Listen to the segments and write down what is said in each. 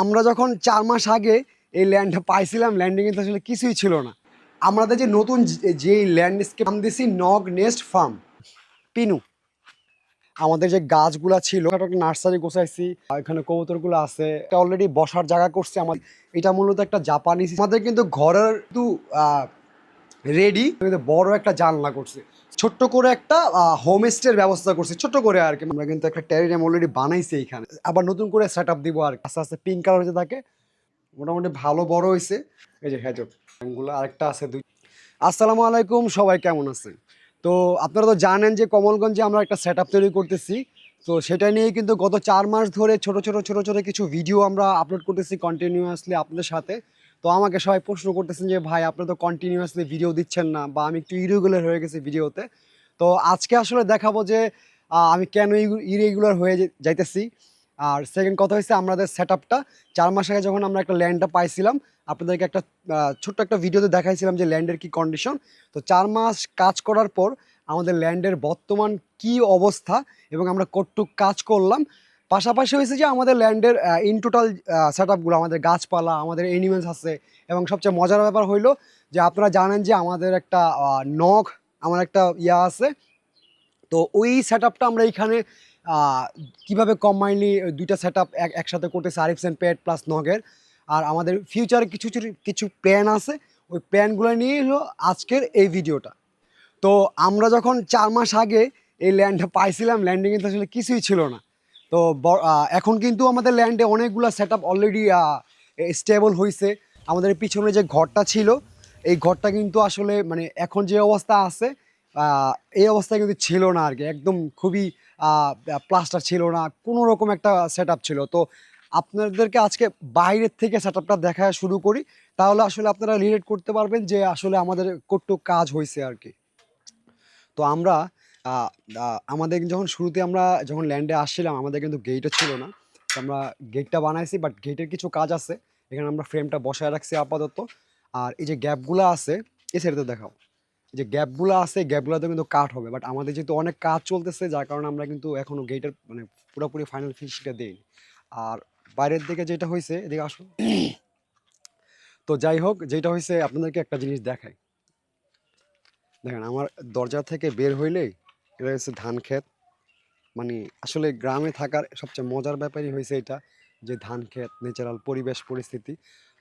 আমরা যখন চার মাস আগে এই ল্যান্ডটা পাইছিলাম ল্যান্ডে কিন্তু আসলে কিছুই ছিল না। আমাদের যে নতুন যে- ল্যান্ডস্কেপ নাম দিছি নগ নেস্ট ফার্ম পিনু, আমাদের যে গাছগুলো ছিল নার্সারি গোছাইছি, আর এখানে কবুতরগুলো আছে, এটা অলরেডি বসার জায়গা করছে আমার এটা মূলত একটা জাপানিজ আমাদের কিন্তু ঘরের কিন্তু রেডি বড় একটা জানলা করছে। ছোট্ট করে একটা হোম স্টের ব্যবস্থা করছে। ছোট্ট করে আর কি। আমরা কিন্তু একটা টেরিয়াম অলরেডি বানাইছি এখানে আবার নতুন করে সেট আপ দিব আর। আস্তে আস্তে পিঙ্ক কালার হতে থাকে, মোটামুটি ভালো বড় হয়েছে এই যে হ্যাজক আরেকটা আছে দুই। আসসালামু আলাইকুম, সবাই কেমন আছেন? তো আপনারা তো জানেন যে কমলগঞ্জে আমরা একটা সেট তৈরি করতেছি। তো সেটা নিয়ে কিন্তু গত চার মাস ধরে ছোট ছোট ছোট ছোট কিছু ভিডিও আমরা আপলোড করতেছি কন্টিনিউয়াসলি আপনাদের সাথে। তো আমাকে সবাই প্রশ্ন করতেছেন যে, ভাই আপনারা তো কন্টিনিউয়াসলি ভিডিও দিচ্ছেন না বা আমি একটু ইরেগুলার হয়ে গেছি ভিডিওতে তো আজকে আসলে দেখাবো যে আমি কেন ইরেগুলার হয়ে যাইতেছি। আর সেকেন্ড কথা হচ্ছে আমাদের সেট আপটা চার মাস আগে যখন আমরা একটা ল্যান্ডটা পাইছিলাম, আপনাদেরকে একটা ছোট্ট একটা ভিডিওতে দেখাইছিলাম যে ল্যান্ডের কি কন্ডিশন তো চার মাস কাজ করার পর আমাদের ল্যান্ডের বর্তমান কি অবস্থা এবং আমরা কতটুক কাজ করলাম পাশাপাশি হয়েছে যে আমাদের ল্যান্ডের ইন টোটাল সেট আপগুলো আমাদের গাছপালা, আমাদের এনিমেলস আছে এবং সবচেয়ে মজার ব্যাপার হইল যে আপনারা জানেন যে আমাদের একটা নখ আমার একটা ইয়া আছে। তো ওই সেট আপটা আমরা এইখানে কীভাবে কম্বাইনলি দুইটা সেট আপ একসাথে করতেছি আরিফসেন পেট প্লাস নগের আর আমাদের ফিউচারে কিছু, কিছু- প্ল্যান আছে, ওই প্ল্যানগুলো নিয়ে হলো আজকের এই ভিডিওটা তো আমরা যখন চার মাস আগে এই ল্যান্ডটা পাইছিলাম ল্যান্ডে তো আসলে কিছুই ছিল না। তো এখন কিন্তু আমাদের ল্যান্ডে অনেকগুলো সেট আপ অলরেডি স্টেবল হয়েছে আমাদের পিছনে যে ঘরটা ছিল, এই ঘরটা কিন্তু আসলে মানে এখন যে অবস্থা আছে এই অবস্থা কিন্তু ছিল না আর কি একদম খুবই প্লাস্টার ছিল না, কোনো রকম একটা সেট ছিল। তো আপনাদেরকে আজকে বাইরের থেকে সেট আপটা দেখা শুরু করি, তাহলে আসলে আপনারা রিলেট করতে পারবেন যে আসলে আমাদের কতটুক কাজ হয়েছে আর কি তো আমরা আমাদের যখন শুরুতে আমরা যখন ল্যান্ডে আসছিলাম, আমাদের কিন্তু গেটও ছিল না। আমরা গেটটা বানাইছি বাট গেটের কিছু কাজ আছে। এখানে আমরা ফ্রেমটা বসায় রাখছি আপাতত। আর এই যে গ্যাপগুলো আছে এ সাইডে দেখাও। যে গ্যাপগুলো আছে গ্যাপগুলোতে কিন্তু কাট হবে। বাট আমাদের যেহেতু অনেক কাজ চলতেছে, যার কারণে আমরা কিন্তু এখনও গেটের মানে পুরোপুরি ফাইনাল ফিনিশিংটা দিইনি। আর বাইরের দিকে যেটা হয়েছে এদিকে আসুন তো যাই হোক, যেটা হয়েছে আপনাদেরকে একটা জিনিস দেখাই। দেখেন, আমার দরজা থেকে বের হইলেই এটা হচ্ছে ধান ক্ষেত। মানে আসলে গ্রামে থাকার সবচেয়ে মজার ব্যাপারই হয়েছে এটা যে ধান ক্ষেত ন্যাচারাল পরিবেশ, পরিস্থিতি।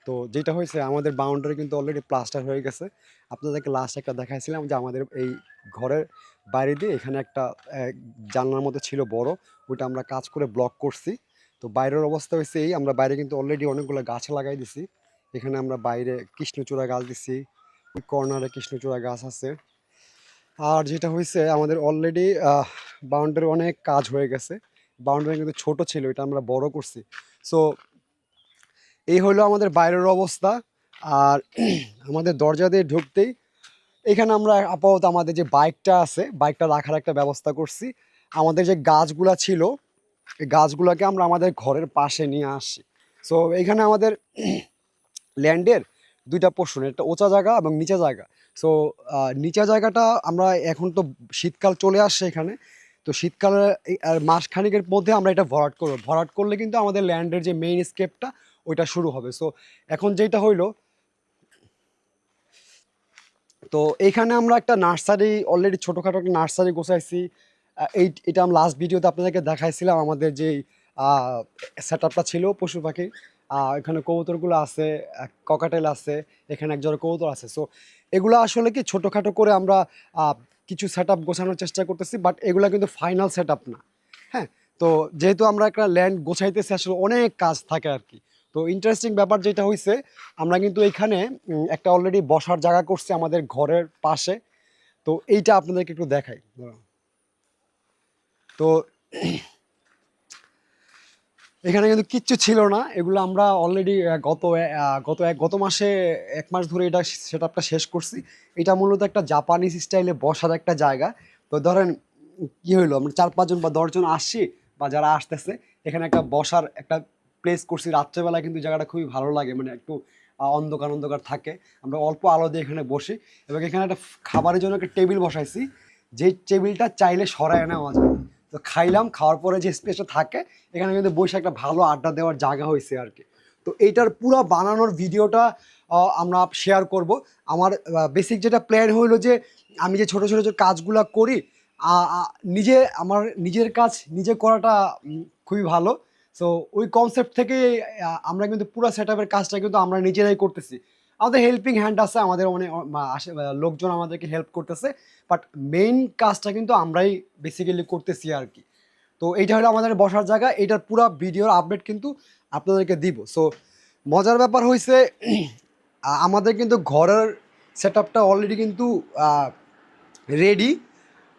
তো যেটা হয়েছে, আমাদের বাউন্ডারি কিন্তু অলরেডি প্লাস্টার হয়ে গেছে। আপনাদেরকে লাস্ট একটা দেখাইছিলাম যে আমাদের এই ঘরের বাইরে দিয়ে এখানে একটা জানলার মধ্যে ছিল বড়, ওইটা আমরা কাজ করে ব্লক করছি। তো বাইরের অবস্থা হয়েছে এই, আমরা বাইরে কিন্তু অলরেডি অনেকগুলো গাছ লাগাই দিছি। এখানে আমরা বাইরে কৃষ্ণচূড়া গাছ দিছি কর্নারে কৃষ্ণচূড়া গাছ আছে। আর যেটা হয়েছে আমাদের অলরেডি বাউন্ডারি অনেক কাজ হয়ে গেছে। বাউন্ডারি কিন্তু ছোট ছিল, এটা আমরা বড় করছি। সো এই হলো আমাদের বাইরের অবস্থা। আর আমাদের দরজা দিয়ে ঢুকতেই এখানে আমরা আপাতত আমাদের যে বাইকটা আছে, বাইকটা রাখার একটা ব্যবস্থা করছি। আমাদের যে গাছগুলা ছিল, এই গাছগুলোকে আমরা আমাদের ঘরের পাশে নিয়ে আসি। সো এখানে আমাদের ল্যান্ডের দুইটা পোর্শন একটা ওচা জায়গা এবং নিচা জায়গা। সো নিচা জায়গাটা আমরা এখন তো শীতকাল চলে আসছে এখানে। তো শীতকালের এই, আর মাস খানিকের মধ্যে আমরা এটা ভরাট করব। ভরাট করলে কিন্তু আমাদের ল্যান্ডের যে মেইন স্কেপটা ওইটা শুরু হবে। সো এখন যেটা হইল তো এইখানে আমরা একটা নার্সারি অলরেডি ছোটোখাটো একটা নার্সারি গোছাইছি। এই এটা আমি লাস্ট ভিডিওতে আপনাদেরকে দেখাইছিলাম আমাদের যেই সেট আপটা ছিল পশু পাখি। আহ, এখানে কবুতরগুলো আছে ককাটেল আছে, এখানে একজোড়া কবুতর আছে। সো এগুলো আসলে কি ছোটোখাটো করে আমরা কিছু সেট আপ গোছানোর চেষ্টা করতেছি বাট এগুলো কিন্তু ফাইনাল সেট আপ না। হ্যাঁ তো যেহেতু আমরা একটা ল্যান্ড গোছাইতেছি, আসলে অনেক কাজ থাকে আর কি। তো ইন্টারেস্টিং ব্যাপার যেটা হয়েছে আমরা কিন্তু এখানে একটা অলরেডি বসার জায়গা করছি আমাদের ঘরের পাশে। তো এইটা আপনাদেরকে একটু দেখাই তো এখানে কিন্তু কিচ্ছু ছিল না। এগুলো আমরা অলরেডি গত গত এক, গত মাসে, এক মাস ধরে এটা সেট আপটা শেষ করছি। এটা মূলত একটা জাপানিজ স্টাইলে বসার একটা জায়গা। তো ধরেন, কী হইল? আমরা চার, পাঁচজন বা দশজন আসছি, বা যারা আসতেছে, এখানে একটা বসার একটা প্লেস করছি। রাত্রেবেলা কিন্তু জায়গাটা খুবই ভালো লাগে মানে একটু অন্ধকার অন্ধকার থাকে। আমরা অল্প আলো দিয়ে এখানে বসি। এবং এখানে একটা খাবারের জন্য একটা টেবিল বসাইছি। যে টেবিলটা চাইলে সরায় নেওয়া যায়। তো খাইলাম, খাওয়ার পরে যে স্পেসটা থাকে, এখানে কিন্তু বসে একটা ভালো আড্ডা দেওয়ার জায়গা হয়েছে আর কি। তো এইটার পুরো বানানোর ভিডিওটা আমরা শেয়ার করব। আমার বেসিক যেটা প্ল্যান হইল যে, আমি যে ছোট ছোট যে কাজগুলো করি নিজে, আমার নিজের কাজ নিজে করাটা খুবই ভালো। সো ওই কনসেপ্ট থেকে আমরা কিন্তু পুরো সেট কাজটা কিন্তু আমরা নিজেরাই করতেছি। আমাদের হেল্পিং হ্যান্ড আছে, আমাদের অনেক লোকজন আমাদেরকে হেল্প করতেছে বাট মেইন কাজটা কিন্তু আমরাই বেসিক্যালি করতেছি আর কি। তো এইটা হলো আমাদের বসার জায়গা এটার পুরো ভিডিওর আপডেট কিন্তু আপনাদেরকে দিব। সো মজার ব্যাপার হয়েছে আমাদের কিন্তু ঘরের সেট আপটা অলরেডি কিন্তু রেডি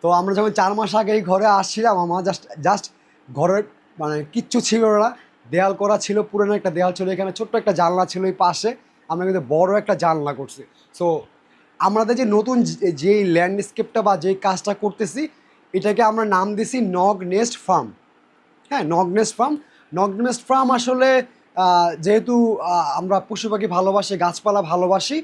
তো আমরা যখন চার মাস আগে এই ঘরে আসছিলাম, আমার জাস্ট জাস্ট ঘরের মানে কিচ্ছু ছিল না, দেয়াল করা ছিল, পুরনো একটা দেয়াল ছিল, এখানে ছোট্ট একটা জানলা ছিল এই পাশে। আমরা কিন্তু বড় একটা জানলা করছি। সো আমাদের যে নতুন যে- যে ল্যান্ডস্কেপটা বা যেই কাজটা করতেছি, এটাকে আমরা নাম দিছি নগ নেস্ট ফার্ম হ্যাঁ নগ নেস্ট ফার্ম নগ নেস্ট ফার্ম আসলে যেহেতু আমরা পশু পাখি ভালোবাসি, গাছপালা ভালোবাসি,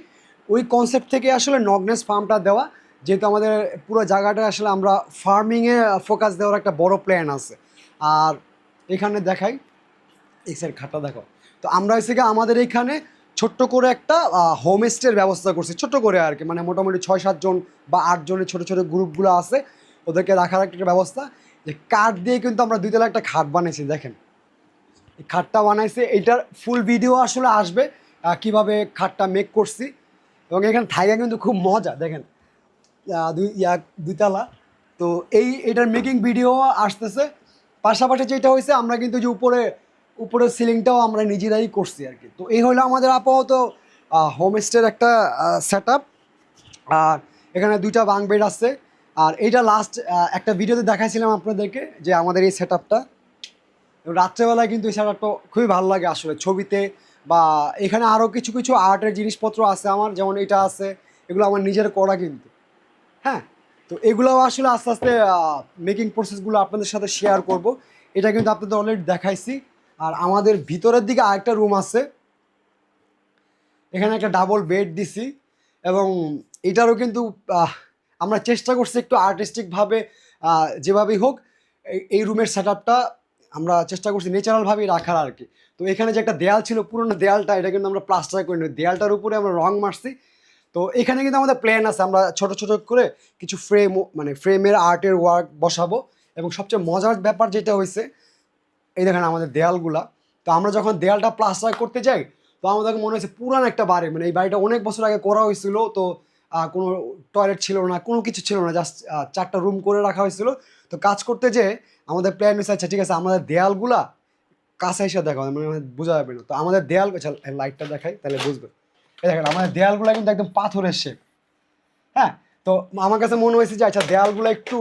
ওই কনসেপ্ট থেকে আসলে নগনেস ফার্মটা দেওয়া। যেহেতু আমাদের পুরো জায়গাটা আসলে আমরা ফার্মিংয়ে ফোকাস দেওয়ার একটা বড় প্ল্যান আছে। আর এখানে দেখাই সাইড খাটটা দেখো। তো আমরা হচ্ছে আমাদের এখানে ছোট্ট করে একটা হোমস্টের ব্যবস্থা করছি। ছোট্ট করে আর কি মানে মোটামুটি ছয় সাতজন বা আটজনের ছোটো ছোটো গ্রুপগুলো আছে, ওদেরকে রাখার একটা ব্যবস্থা। যে কাঠ দিয়ে কিন্তু আমরা দুইতলা একটা খাট বানিয়েছি দেখেন। এই খাটটা বানাইছে, এইটার ফুল ভিডিও আসলে আসবে কীভাবে খাটটা মেক করছি। এবং এখানে থাইয়া কিন্তু খুব মজা, দেখেন। দুই, ইয়া দুইতলা তো এই, এটার মেকিং ভিডিও আসতেছে। পাশাপাশি যেটা হয়েছে, আমরা কিন্তু যে উপরে উপরের সিলিংটাও আমরা নিজেরাই করছি আর কি। তো এই হলো আমাদের আপাতত হোমস্টের একটা সেট আর এখানে দুইটা বাং বেড আছে। আর এইটা লাস্ট একটা ভিডিওতে দেখাইছিলাম আপনাদেরকে যে আমাদের এই সেট আপটা রাত্রেবেলায় কিন্তু এই সেট আপটা খুবই ভালো লাগে আসলে ছবিতে। বা এখানে আরও কিছু কিছু আর্টের জিনিসপত্র আছে আমার, যেমন এটা আছে, এগুলো আমার নিজের করা কিন্তু। হ্যাঁ? তো এগুলোও আসলে আস্তে আস্তে মেকিং প্রসেসগুলো আপনাদের সাথে শেয়ার করব। এটা কিন্তু আপনাদের অলরেডি দেখাইছি। আর আমাদের ভিতরের দিকে আরেকটা রুম আছে। এখানে একটা ডাবল বেড দিছি এবং এটারও কিন্তু আমরা চেষ্টা করছি একটু আর্টিস্টিকভাবে যেভাবেই হোক, এই- রুমের সেট আমরা চেষ্টা করছি ন্যাচারালভাবেই রাখার আর কি। তো এখানে যে একটা দেয়াল ছিল, পুরোনো দেয়ালটা, এটা কিন্তু আমরা প্লাস্টার করে নিই। দেয়ালটার উপরে আমরা রং মারছি। তো এখানে কিন্তু আমাদের প্ল্যান আছে, আমরা ছোট ছোট করে কিছু ফ্রেম মানে ফ্রেমের আর্টের ওয়ার্ক বসাবো। এবং সবচেয়ে মজার ব্যাপার যেটা হয়েছে এই দেখেন আমাদের দেয়ালগুলা। তো আমরা যখন দেয়ালটা প্লাস্টার করতে যাই, তো আমাদের মনে হয়েছে পুরান একটা বাড়ি। মানে এই বাড়িটা অনেক বছর আগে করা হয়েছিল, তো কোনো টয়লেট ছিল না, কোনো কিছু ছিল না জাস্ট চারটা রুম করে রাখা হয়েছিল। তো কাজ করতে যে আমাদের প্ল্যান হয়েছে আচ্ছা ঠিক আছে, আমাদের দেয়ালগুলা কাছে এসে দেখা মানে বোঝা যাবে না। তো আমাদের দেয়াল আচ্ছা লাইটটা দেখাই, তাহলে বুঝবে। এই দেখেন, আমাদের দেয়ালগুলো কিন্তু একদম পাথরের শেপ হ্যাঁ? তো আমার কাছে মনে হয়েছে যে আচ্ছা দেয়ালগুলো একটু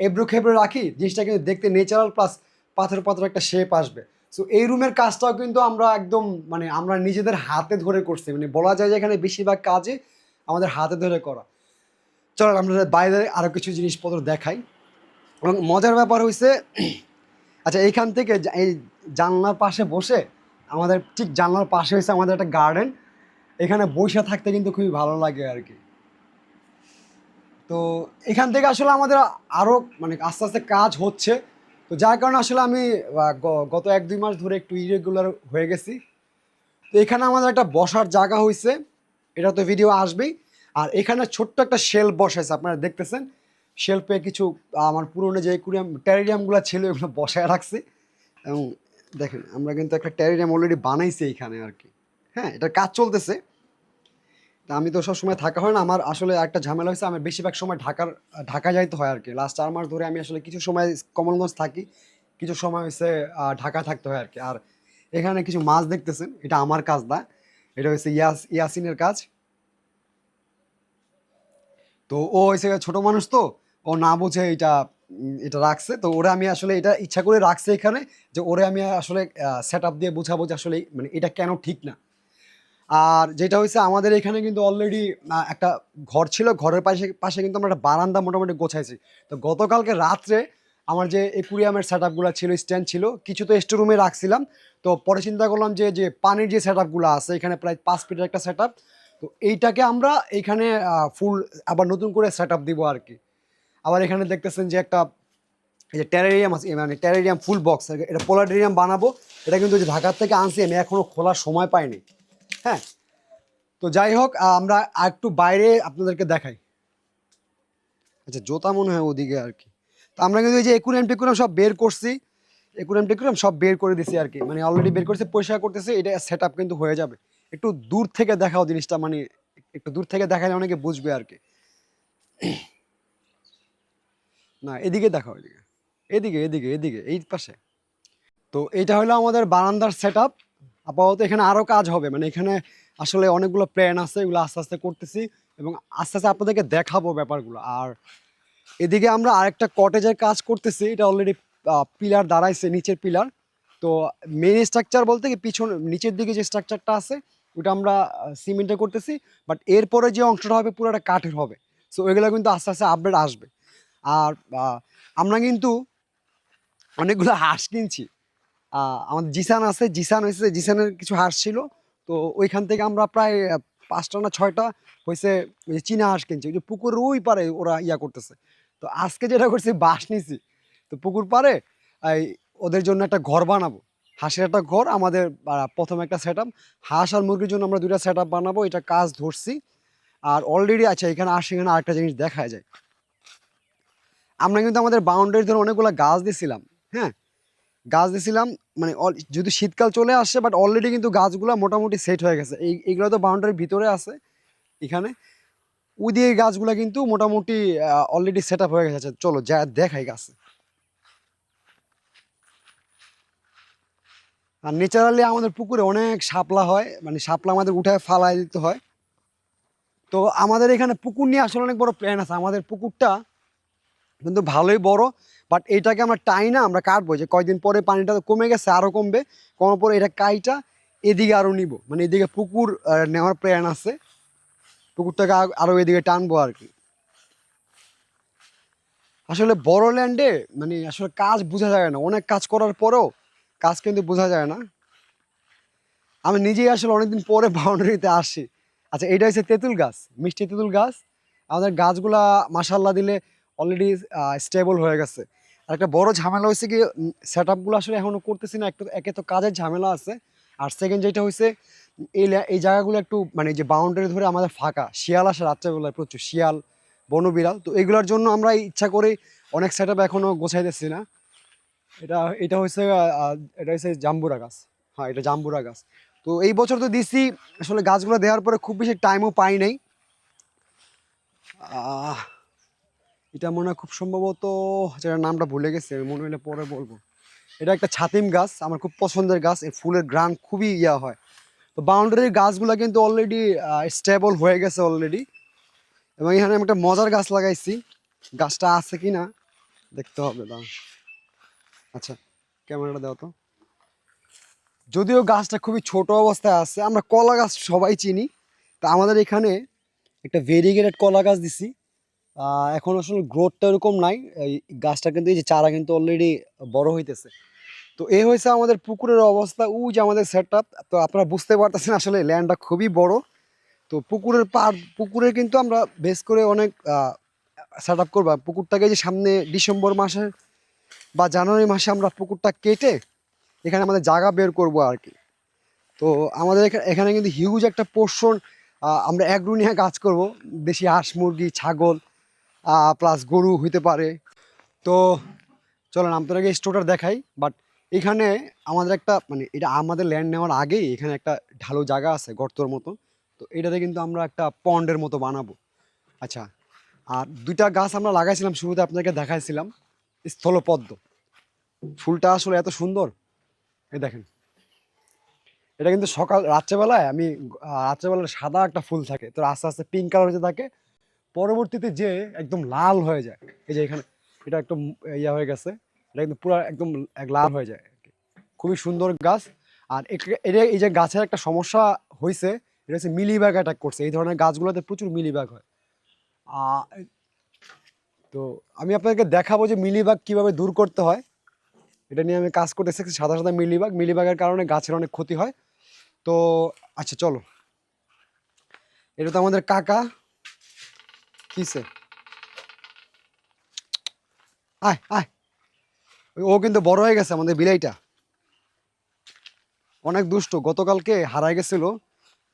এবড়ো খেবড়ো রাখি, জিনিসটা কিন্তু দেখতে নেচারাল প্লাস পাথর পাথর একটা শেপ আসবে। সো এই রুমের কাজটাও কিন্তু আমরা একদম মানে আমরা নিজেদের হাতে ধরে করছি। মানে বলা যায় যে এখানে বেশিরভাগ কাজে আমাদের হাতে ধরে করা। চলো, আমরা বাইরে আরও কিছু জিনিসপত্র দেখাই। এবং মজার ব্যাপার হয়েছে আচ্ছা এইখান থেকে এই জানলার পাশে বসে, আমাদের ঠিক জানলার পাশে হয়েছে আমাদের একটা গার্ডেন এখানে বসে থাকতে কিন্তু খুবই ভালো লাগে আর কি তো, এখান থেকে আসলে আমাদের আরও মানে আস্তে আস্তে কাজ হচ্ছে। তো যার কারণে আসলে আমি গত এক দুই মাস ধরে একটু ইরেগুলার হয়ে গেছি। তো এখানে আমাদের একটা বসার জায়গা হয়েছে এটা তো ভিডিও আসবেই। আর এখানে ছোট্ট একটা শেল্ফ বসাইছে, আপনারা দেখতেছেন? শেল্ফে কিছু আমার পুরনো যে একুরিয়াম টেরিয়ামগুলো ছিল, এগুলো বসায় রাখছি। এবং দেখেন, আমরা কিন্তু একটা টেরিয়াম অলরেডি বানাইছি এখানে আর কি। হ্যাঁ এটা কাজ চলতেছে। আমি তো সবসময় থাকা হয় না আমার আসলে একটা ঝামেলা হয়েছে আমার বেশিরভাগ সময় ঢাকার ঢাকা যাইতে হয় আর কি লাস্ট চার মাস ধরে আমি আসলে কিছু সময় কমলগঞ্জ থাকি কিছু সময় আহ, ঢাকা থাকতে হয় আর কি আর এখানে কিছু মাছ দেখতেছেন এটা আমার কাজ না এটা হচ্ছে ইয়াস ইয়াসিনের কাজ। তো ও হয়েছে ছোট মানুষ তো ও না বুঝে এটা এটা রাখছে। তো ওরে আমি আসলে এটা ইচ্ছা করে রাখছে এখানে যে ওরে আমি আসলে সেট আপ দিয়ে বোঝাবো যে আসলে মানে এটা কেন ঠিক না। আর যেটা হয়েছে, আমাদের এখানে কিন্তু অলরেডি একটা ঘর ছিল। ঘরের পাশে পাশে কিন্তু আমরা একটা বারান্দা মোটামুটি গোছাইছি। তো গতকালকে রাত্রে আমার যে একুরিয়ামের সেট ছিল স্ট্যান্ড ছিল, কিছু তো স্টোর রুমে রাখছিলাম। তো পরে চিন্তা করলাম যে যে পানির যে সেট আছে, এখানে প্রায় পাঁচ ফিটের একটা সেট তো এইটাকে আমরা এখানে ফুল আবার নতুন করে সেট আপ দিব আর কি। আবার এখানে দেখতেছেন যে একটা, এই যে টেরারিয়াম আছে মানে টেরারিয়াম ফুল বক্স এটা পোলাটেরিয়াম বানাবো। এটা কিন্তু যে ঢাকার থেকে আনছি, আমি এখনও খোলার সময় পাইনি। হ্যাঁ। তো যাই হোক আমরা একটু বাইরে আপনাদেরকে দেখাই। আচ্ছা জোতা মনে হয় ওদিকে আর কি। তো আমরা কিন্তু এই যে একুরিয়াম টেকুরিয়াম সব বের করছি, একুরিয়াম টেকুরিয়াম সব বের করে দিছি আর কি। মানে অলরেডি বের করছে, পরিষ্কার করতেছে, এটা সেট কিন্তু হয়ে যাবে। একটু দূর থেকে দেখাও জিনিসটা মানে একটু দূর থেকে দেখালে অনেকে বুঝবে আর কি। না, এদিকে দেখাও, এদিকে। এদিকে এদিকে এদিকে, এই পাশে। তো এটা হলো আমাদের বারান্দার সেট আপাতত এখানে আরও কাজ হবে। মানে এখানে আসলে অনেকগুলো প্ল্যান আছে, এগুলো আস্তে আস্তে করতেছি এবং আস্তে আস্তে আপনাদেরকে দেখাবো ব্যাপারগুলো। আর এদিকে আমরা আরেকটা কটেজের কাজ করতেছি, এটা অলরেডি পিলার দাঁড়াইছে, নিচের পিলার তো মেন স্ট্রাকচার বলতে কি পিছন, নিচের দিকে যে স্ট্রাকচারটা আছে, ওটা আমরা সিমেন্টে করতেছি বাট এরপরে যে অংশটা হবে পুরোটা কাঠের হবে। সো ওইগুলো কিন্তু আস্তে আস্তে আপডেট আসবে। আর আমরা কিন্তু অনেকগুলো হাঁস কিনছি। আমাদের জিসান আছে, জিসান হয়েছে, জিসানের কিছু হাঁস ছিল। তো ওইখান থেকে আমরা প্রায় পাঁচটা না ছয়টা হয়েছে, ওই যে চীনা হাঁস কিনছি। ওই যে পুকুর ওই পারে ওরা ইয়া করতেছে। তো আজকে যেটা করছি, বাঁশ নিছি। তো পুকুর পারে এই, ওদের জন্য একটা ঘর বানাবো। হাঁসের একটা ঘর, আমাদের প্রথম একটা সেট হাঁস আর মুরগির জন্য আমরা দুইটা সেট বানাবো, এটা কাজ ধরছি। আর অলরেডি আছে, এখানে আসে, এখানে আরেকটা জিনিস দেখা যায়। আমরা কিন্তু আমাদের বাউন্ডারি ধরে অনেকগুলো গাছ দিছিলাম হ্যাঁ? গাছ দিছিলাম মানে যদি শীতকাল চলে আসছে বাট অলরেডি কিন্তু গাছগুলো মোটামুটি সেট হয়ে গেছে। এই, এইগুলো তো বাউন্ডারির ভিতরে আছে, এখানে। ওই দিয়ে গাছগুলো কিন্তু মোটামুটি অলরেডি সেট হয়ে গেছে। চলো, যা দেখাই গাছ। আর ন্যাচারালি আমাদের পুকুরে অনেক শাপলা হয় মানে শাপলা আমাদের উঠায় ফালাই দিতে হয়। তো আমাদের এখানে পুকুর নিয়ে আসলে অনেক বড় প্ল্যান আছে। আমাদের পুকুরটা কিন্তু ভালোই বড় বাট এইটাকে আমরা টাই না, আমরা কাটবো। যে কয়দিন পরে পানিটা তো কমে গেছে আরও কমবে। কমার পরে এটা কাইটা এদিকে আরও নিব। মানে এদিকে পুকুর নেওয়ার প্ল্যান আছে। পুকুরটাকে আরও এদিকে টানবো আর কি। আসলে বড় ল্যান্ডে মানে আসলে কাজ বোঝা যায় না। অনেক কাজ করার পরেও কাজ কিন্তু বোঝা যায় না। আমি নিজেই আসলে অনেকদিন পরে বাউন্ডারিতে আসি। আচ্ছা এটা হচ্ছে তেঁতুল গাছ, মিষ্টি তেঁতুল গাছ। আমাদের গাছগুলা মাসাল্লাহ দিলে অলরেডি স্টেবল হয়ে গেছে। আর একটা বড় ঝামেলা হয়েছে কি সেট আপগুলো আসলে এখনও করতেছি না একটু একে তো কাজের ঝামেলা আছে। আর সেকেন্ড যেটা হয়েছে এই এই জায়গাগুলো একটু মানে যে বাউন্ডারি ধরে আমাদের ফাঁকা। শিয়াল আসে রাত্রেবেলায় প্রচুর শিয়াল বনবিড়াল। তো এগুলোর জন্য আমরা ইচ্ছা করে অনেক সেট আপ এখনও গোছাইতেছি না। এটা এটা আহ, এটা হচ্ছে জাম্বুরা গাছ। হ্যাঁ এটা জাম্বুরা গাছ। তো এই বছর তো দিছি আসলে গাছগুলো দেওয়ার পরে খুব বেশি টাইমও পাই নাই। এটা মনে হয় খুব সম্ভবত যেটার নামটা ভুলে গেছে, আমি মনে হলে পরে বলব। এটা একটা ছাতিম গাছ, আমার খুব পছন্দের গাছ এই ফুলের গ্রান খুবই ইয়া হয়। তো বাউন্ডারির গাছগুলো কিন্তু অলরেডি স্টেবল হয়ে গেছে অলরেডি এবং এখানে আমি একটা মজার গাছ লাগাইছি। গাছটা আছে কি না, দেখতে হবে দাও আচ্ছা ক্যামেরাটা দাও তো। যদিও গাছটা খুবই ছোট অবস্থায় আছে, আমরা কলা গাছ সবাই চিনি। তা আমাদের এখানে একটা ভেরিগেটেড কলা গাছ দিছি। এখন আসলে গ্রোথটা এরকম নাই। এই গাছটা কিন্তু, এই যে চারা কিন্তু অলরেডি বড় হইতেছে। তো এই হয়েছে আমাদের পুকুরের অবস্থা। উ যে আমাদের সেট তো আপনারা বুঝতে পারতেছেন আসলে ল্যান্ডটা খুবই বড়। তো পুকুরের পার পুকুরে কিন্তু আমরা বেশ করে অনেক সেট আপ করব। পুকুরটাকে যে সামনে ডিসেম্বর মাসে বা জানুয়ারি মাসে আমরা পুকুরটা কেটে এখানে আমাদের জায়গা বের করব আর কি তো আমাদের এখা- এখানে কিন্তু হিউজ একটা পোর্শন আমরা এগ্রো নিয়ে কাজ করব। দেশি হাঁস, মুরগি, ছাগল প্লাস গরু হইতে পারে। তো চলেন আপনাকে স্টোরটা দেখাই। বাট এখানে আমাদের একটা মানে এটা আমাদের ল্যান্ড নেওয়ার আগেই এখানে একটা ঢালু জায়গা আছে, গর্তর মতো। তো এটাতে কিন্তু আমরা একটা পন্ডের মতো বানাবো। আচ্ছা আর দুইটা গাছ আমরা লাগাইছিলাম, শুরুতে আপনাকে দেখাইছিলাম। স্থলপদ্ম। ফুলটা আসলে এত সুন্দর। এই দেখেন। এটা কিন্তু সকাল, রাত্রেবেলায় আমি রাত্রেবেলায় সাদা একটা ফুল থাকে। তো আস্তে আস্তে পিঙ্ক কালার হতে থাকে। পরবর্তীতে যে একদম লাল হয়ে যায়, এই যে এখানে, এটা একদম ইয়া হয়ে গেছে, এটা কিন্তু পুরো একদম এক লাল হয়ে যায়। খুবই সুন্দর গাছ, আর এটা এই যে গাছের একটা সমস্যা হয়েছে এটা হচ্ছে মিলিবাগ অ্যাটাক করছে, এই ধরনের গাছগুলোতে প্রচুর মিলিবাগ হয়। তো আমি আপনাকে দেখাবো যে মিলিবাগ কীভাবে দূর করতে হয়। এটা নিয়ে আমি কাজ করতেছি সাদা সাদা মিলিবাগ মিলিবাগের কারণে গাছের অনেক ক্ষতি হয়। তো আচ্ছা চলো। এটা তো আমাদের কাকা কিসে? আয় আয়। ও কিন্তু বড় হয়ে গেছে আমাদের বিলাইটা। অনেক দুষ্ট। গতকালকে হারাই গেছিল,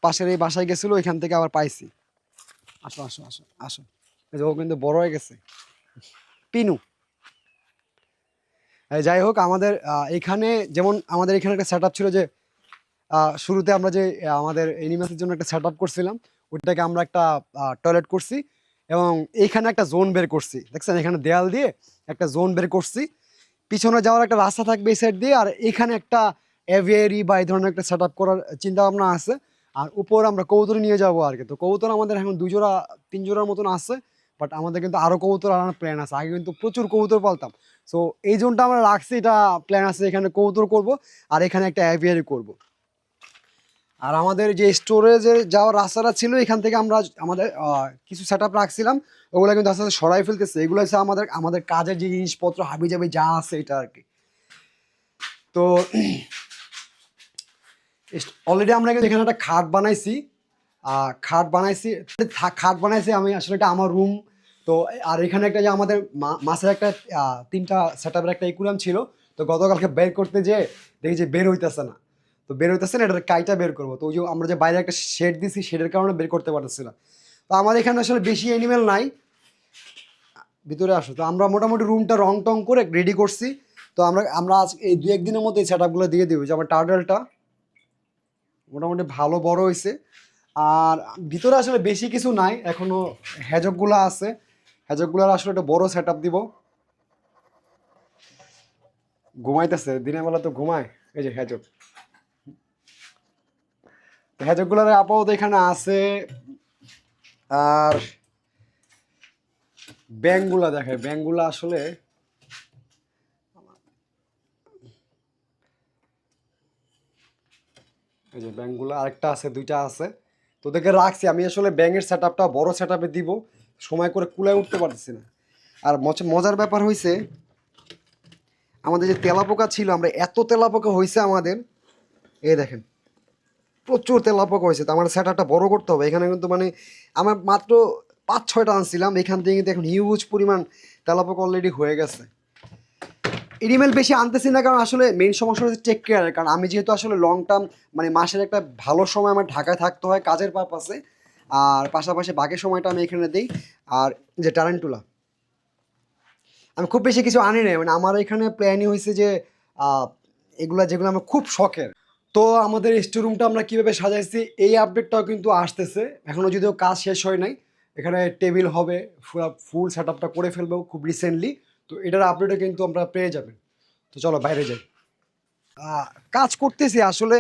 পাশের এই বাসায় গেছিল, এখান থেকে আবার পাইছি। আসো আসো আসো আসো। ও কিন্তু বড় হয়ে গেছে। পিনু। যাই হোক, আমাদের এখানে যেমন আমাদের এখানে একটা সেট ছিল যে শুরুতে আমরা যে আমাদের এনিমাসের জন্য একটা সেট করছিলাম, ওইটাকে আমরা একটা টয়লেট করছি। এবং এইখানে একটা জোন বের করছি। দেখছেন, এখানে দেয়াল দিয়ে একটা জোন বের করছি। পিছনে যাওয়ার একটা রাস্তা থাকবে এই সাইড দিয়ে, আর এখানে একটা এভিয়ারি বা এই ধরনের একটা সেট আপ করার চিন্তা ভাবনা আছে। আর উপর আমরা কবুতর নিয়ে যাব আর কি। তো কবুতর আমাদের এখন দুজোড়া তিন জোড়ার মতন আছে বাট আমাদের কিন্তু আরও কবুতর আনার প্ল্যান আছে। আগে কিন্তু প্রচুর কবুতর পালতাম। সো এই জোনটা আমরা রাখছি, এটা প্ল্যান আছে, এখানে কবুতর করব, আর এখানে একটা অ্যাভিয়ারি করব। আর আমাদের যে স্টোরেজে যাওয়ার রাস্তাটা ছিল, এখান থেকে আমরা আমাদের কিছু সেট আপ রাখছিলাম। ওগুলো কিন্তু আস্তে আস্তে সরাই ফেলতেছে। এগুলো হচ্ছে আমাদের আমাদের কাজের যে জিনিসপত্র হাবি যাবে যা আছে এটা আর কি। তো অলরেডি আমরা কিন্তু এখানে একটা খাট বানাইছি। খাট বানাইছি খাট বানাইছি আমি আসলে এটা আমার রুম তো, আর এখানে একটা যে আমাদের মাছের একটা তিনটা সেট একটা ইকুরাম ছিল। তো গতকালকে বের করতে যে দেখি যে বের হইতেছে না। তো বের হইতেছে না এটার কাইটা বের করব। তো ওই যে আমরা যে বাইরে একটা শেড দিছি, শেডের কারণে বের করতে পারতেছি না। তো আমাদের এখানে আসলে বেশি অ্যানিমেল নাই। ভিতরে আসো, তো আমরা মোটামুটি রুমটা রং টং করে রেডি করছি। তো আমরা আমরা আজ এই দু একদিনের মধ্যে এই সেট আপগুলো দিয়ে দেবো। যে আমার টার্ডেলটা মোটামুটি ভালো বড় হয়েছে আর ভিতরে আসলে বেশি কিছু নাই, এখনও হ্যাজকগুলো আছে। হ্যাজকগুলোর আসলে একটা বড় সেট আপ দিব। ঘুমাইতেছে, দিনের বেলা তো ঘুমায়, এই যে হ্যাজক তো হ্যাজকগুলোর আপাতত এখানে আছে আর ব্যাংগুলা দেখে ব্যাংগুলা আসলে এই যে ব্যাংকগুলো আরেকটা আছে, দুইটা আছে। তো ওদেরকে রাখছি, আমি আসলে ব্যাঙের সেট আপটা বড়ো সেট দিব, সময় করে কুলায় উঠতে পারতেছি না। আর মজ- মজার ব্যাপার হয়েছে আমাদের যে তেলাপোকা ছিল, আমরা এত তেলাপোকা হয়েছে আমাদের। এই দেখেন প্রচুর তেলাপোকা হয়েছে তো আমার আপটা বড় করতে হবে। এখানে কিন্তু মানে আমার মাত্র পাঁচ ছয়টা আনছিলাম, এখান থেকে কিন্তু এখন হিউজ পরিমাণ তেলাপোকা অলরেডি হয়ে গেছে। ইমেল বেশি আনতেছি না, কারণ আসলে মেইন সমস্যা হচ্ছে টেক কেয়ারের কারণ আমি যেহেতু আসলে লং টার্ম মানে মাসের একটা ভালো সময় আমার ঢাকায় থাকতে হয়, কাজের পারপাসে আর পাশাপাশি বাকি সময়টা আমি এখানে দিই, আর যে ট্যালেন্টুলা আমি খুব বেশি কিছু আনি নাই মানে আমার এখানে প্ল্যানই হয়েছে যে এগুলা যেগুলো আমার খুব শখের তো আমাদের রুমটা আমরা কীভাবে সাজাইছি, এই আপডেটটাও কিন্তু আসতেছে। এখনও যদিও কাজ শেষ হয় নাই, এখানে টেবিল হবে ফুল সেট আপটা করে ফেলব খুব রিসেন্টলি তো এটার আপডেটও কিন্তু আমরা পেয়ে যাবেন। তো চলো বাইরে যাই। কাজ করতেছি আসলে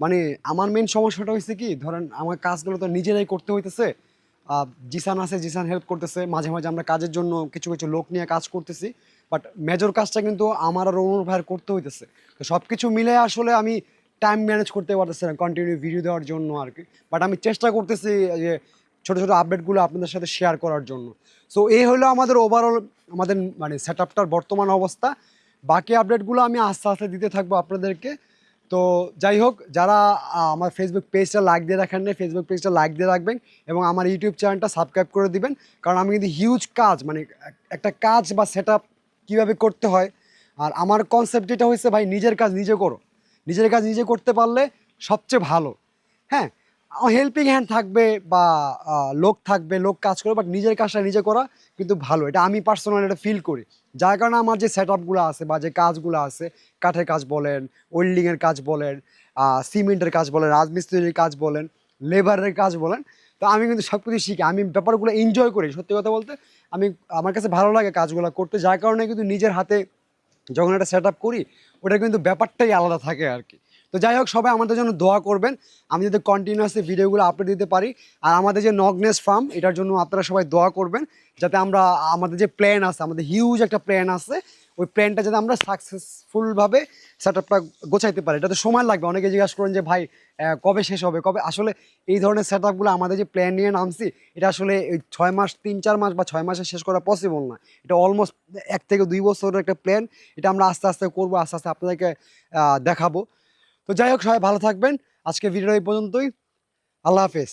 মানে আমার মেন সমস্যাটা হয়েছে কি, ধরেন আমার কাজগুলো তো নিজেরাই করতে হইতেছে জিসান আছে, জিসান হেল্প করতেছে, মাঝে মাঝে আমরা কাজের জন্য কিছু কিছু লোক নিয়ে কাজ করতেছি বাট মেজর কাজটা কিন্তু আমার আর অনুর ভাইয়ের করতে হইতেছে। তো সব কিছু মিলে আসলে আমি টাইম ম্যানেজ করতে পারতেছি না কন্টিনিউ ভিডিও দেওয়ার জন্য আর কি। বাট আমি চেষ্টা করতেছি যে ছোটো ছোটো আপডেটগুলো আপনাদের সাথে শেয়ার করার জন্য। সো এই হলো আমাদের ওভারঅল আমাদের মানে সেট আপটার বর্তমান অবস্থা। বাকি আপডেটগুলো আমি আস্তে আস্তে দিতে থাকব আপনাদেরকে। তো, যাই হোক, যারা আমার ফেসবুক পেজটা লাইক দিয়ে রাখেন না ফেসবুক পেজটা লাইক দিয়ে রাখবেন এবং আমার ইউটিউব চ্যানেলটা সাবস্ক্রাইব করে দিবেন। কারণ আমি কিন্তু হিউজ কাজ মানে একটা কাজ বা সেট আপ কীভাবে করতে হয়, আর আমার কনসেপ্ট যেটা হয়েছে, ভাই, নিজের কাজ নিজে করো। নিজের কাজ নিজে করতে পারলে সবচেয়ে ভালো। হ্যাঁ হেল্পিং হ্যান্ড থাকবে বা লোক থাকবে, লোক কাজ করবে বাট নিজের কাজটা নিজে করা কিন্তু ভালো। এটা আমি পার্সোনাল এটা ফিল করি। যার কারণে আমার যে সেট আপগুলো আছে বা যে কাজগুলো আছে, কাঠের কাজ বলেন ওয়েল্ডিংয়ের কাজ বলেন সিমেন্টের কাজ বলেন, রাজমিস্ত্রির কাজ বলেন লেবারের কাজ বলেন, তো আমি কিন্তু সব কিছু শিখি। আমি ব্যাপারগুলো এনজয় করি, সত্যি কথা বলতে। আমি, আমার কাছে ভালো লাগে কাজগুলো করতে, যার কারণে কিন্তু নিজের হাতে যখন একটা সেট আপ করি ওটা কিন্তু ব্যাপারটাই আলাদা থাকে আর কি। তো যাই হোক, সবাই আমাদের জন্য দোয়া করবেন। আমি যাতে কন্টিনিউয়াসলি ভিডিওগুলো আপলোড দিতে পারি, আর আমাদের যে নগনেস ফার্ম এটার জন্য আপনারা সবাই দোয়া করবেন, যাতে আমরা, আমাদের যে প্ল্যান আছে, আমাদের হিউজ একটা প্ল্যান আছে ওই প্ল্যানটা যাতে আমরা সাকসেসফুলভাবে সেট আপটা গোছাইতে পারি। এটাতে সময় লাগবে। অনেকে জিজ্ঞাসা করেন যে, ভাই কবে শেষ হবে? কবে আসলে এই ধরনের সেট আপগুলো আমাদের যে প্ল্যান নিয়ে নামছি, এটা আসলে ছয় মাস, তিন, চার মাস বা ছয় মাসে শেষ করা পসিবল না। এটা অলমোস্ট এক থেকে দুই বছরের একটা প্ল্যান এটা আমরা আস্তে আস্তে করব, আস্তে আস্তে আপনাদেরকে দেখাবো। তো যাই হোক, সবাই ভালো থাকবেন। আজকে ভিডিও এই পর্যন্তই। আল্লাহ হাফেজ।